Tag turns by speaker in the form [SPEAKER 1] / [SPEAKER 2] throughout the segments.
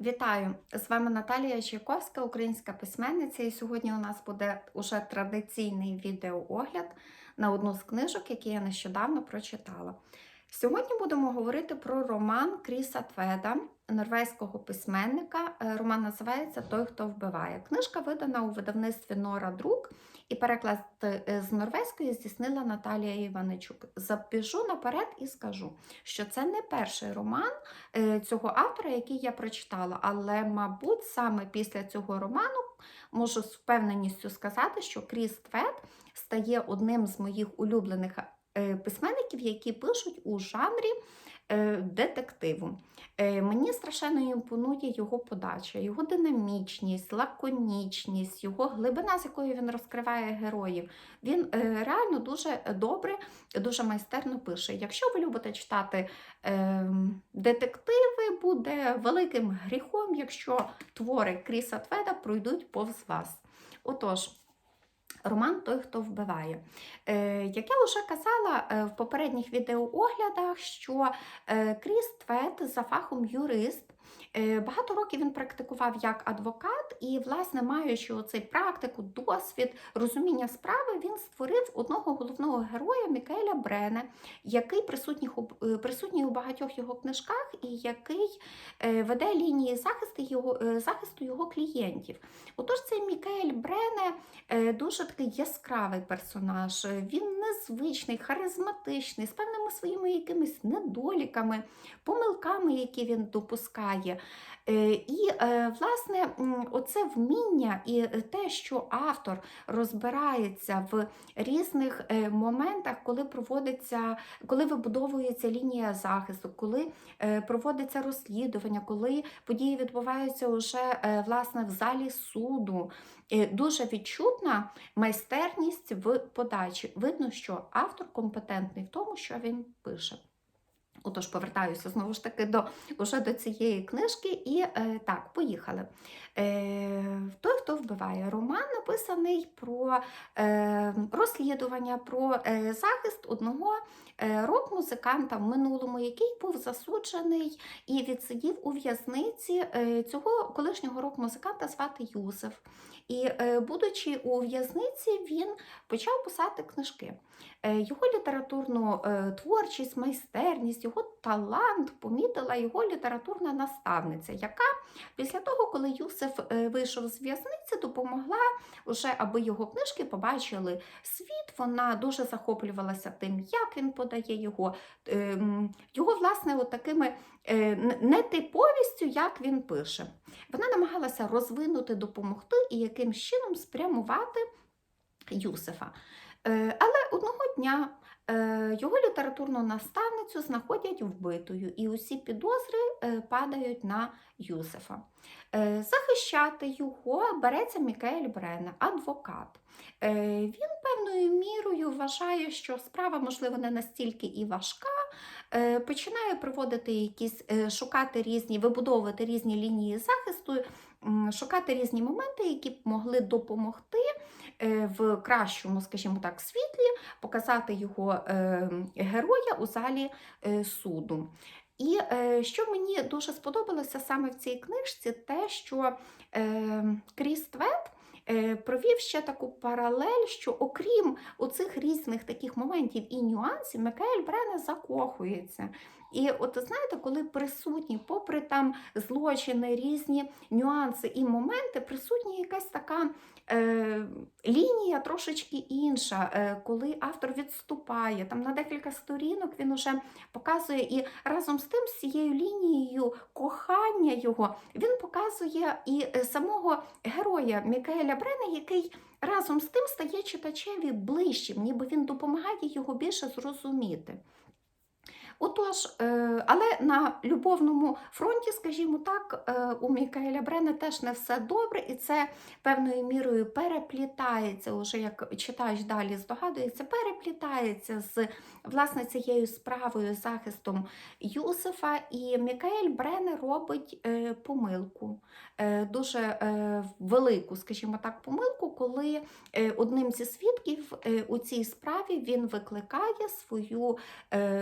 [SPEAKER 1] Вітаю! З вами Наталія Чайковська, українська письменниця. І сьогодні у нас буде уже традиційний відеоогляд на одну з книжок, які я нещодавно прочитала. Сьогодні будемо говорити про роман Кріса Тведа, норвезького письменника. Е, Роман називається Той, хто вбиває. Книжка видана у видавництві Нора Друк і переклад е, з норвезької здійснила Наталія Іваничук. Забіжу наперед і скажу, що це не перший роман е, цього автора, який я прочитала, але, мабуть, саме після цього роману можу з впевненістю сказати, що Кріс Твет стає одним з моїх улюблених письменників, які пишуть у жанрі е, детективу. Е, Мені страшенно імпонує його подача, його динамічність, лаконічність, його глибина, з якою він розкриває героїв. Він е, реально дуже добре, дуже майстерно пише. Якщо ви любите читати е, детективи, буде великим гріхом, якщо твори Кріса Тведа пройдуть повз вас. Отож. Роман Той, хто вбиває. Е, як я вже казала е, в попередніх відеооглядах, що е, Кріс Твет за фахом юрист. Е, Багато років він практикував як адвокат, і, власне, маючи оцей практику, досвід, розуміння справи, він створив одного головного героя Мікаеля Брене, який присутній, у- е, присутній у багатьох його книжках і який е, веде лінії захисту його, захисту його клієнтів. Отож, цей Мікаель Брене дуже такий яскравий персонаж. Він незвичний, харизматичний, з певними своїми якимись недоліками, помилками, які він допускає. Е, І, е, власне, оце вміння і те, що автор розбирається в різних е, моментах, коли проводиться, коли вибудовується лінія захисту, коли е, проводиться розслідування, коли події відбуваються вже е, власне в залі суду. Е, Дуже відчутна майстерність в подачі. Видно, що автор компетентний в тому, що він пише. Отож, повертаюся знову ж таки до, уже до цієї книжки. І е, так, поїхали. Е, Той, хто вбиває, роман написаний про е, розслідування, про е, захист одного е, рок-музиканта в минулому, який був засуджений і відсидів у в'язниці е, цього колишнього рок-музиканта звати Юзеф. І, е, будучи у в'язниці, він почав писати книжки. Е, Його літературну е, творчість, майстерність, його талант помітила його літературна наставниця, яка після того, коли Юсиф е, вийшов з в'язниці, допомогла уже, аби його книжки побачили світ. Вона дуже захоплювалася тим, як він подає його, ем, його власне от такими е, нетиповістю, як він пише. Вона намагалася розвинути, допомогти і якимсь чином спрямувати Юсифа. Е, Але одного дня його літературну наставницю знаходять вбитою, і усі підозри е, падають на Юсифа. Е, Захищати його береться Мікаель Брене, адвокат. Е, Він певною мірою вважає, що справа, можливо, не настільки і важка. е, Починає проводити якісь, е, шукати різні, вибудовувати різні лінії захисту, шукати різні моменти, які б могли допомогти е, в кращому, скажімо так, світлі показати його е, героя у залі е, суду. І що мені дуже сподобалося саме в цій книжці, те, що Кріс Твет провів ще таку паралель, що окрім оцих різних таких моментів і нюансів, Микаель Брене закохується. І от знаєте, коли присутні, попри там злочини, різні нюанси і моменти, присутня якась така е, лінія трошечки інша, е, коли автор відступає там на декілька сторінок, він уже показує і разом з тим, з цією лінією кохання його, він показує і е, самого героя Мікаеля Брена, який разом з тим стає читачеві ближчим, ніби він допомагає його більше зрозуміти. Отож, е, але на любовному фронті, скажімо так, е, у Мікаеля Брена теж не все добре, і це певною мірою переплітається, уже як читач далі здогадується, переплітається з власне цією справою захистом Юсифа. І Мікаель Брене робить е, помилку, дуже велику, скажімо так, помилку, коли одним зі свідків у цій справі він викликає свою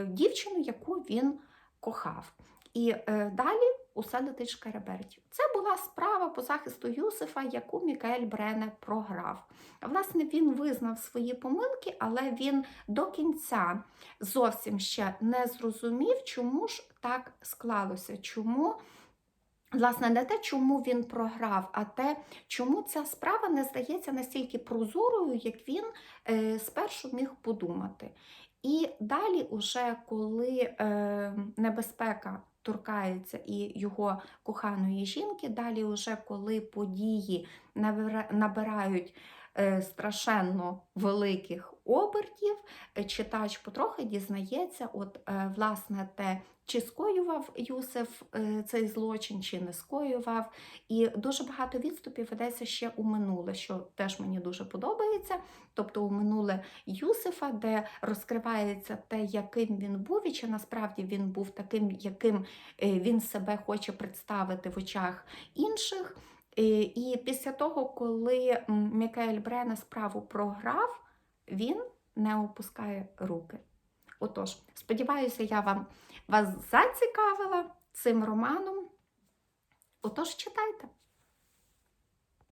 [SPEAKER 1] дівчину, яку він кохав. І е, далі усе летить шкереберть. Це була справа по захисту Юсифа, яку Мікаель Брене програв. Власне, він визнав свої помилки, але він до кінця зовсім ще не зрозумів, чому ж так склалося. Чому, власне, не те, чому він програв, а те, чому ця справа не здається настільки прозорою, як він е, спершу міг подумати. І далі, уже коли е, небезпека торкається і його коханої жінки, далі, уже коли події набирають страшенно великих обертів, е, читач потрохи дізнається, от е, власне те, чи скоював Юсиф е, цей злочин, чи не скоював. І дуже багато відступів ведеться ще у минуле, що теж мені дуже подобається. Тобто у минуле Юсифа, де розкривається те, яким він був, і чи насправді він був таким, яким е, він себе хоче представити в очах інших. Е, І після того, коли Мікель Брена справу програв, він не опускає руки. Отож, сподіваюся, я вам вас зацікавила цим романом. Отож, читайте.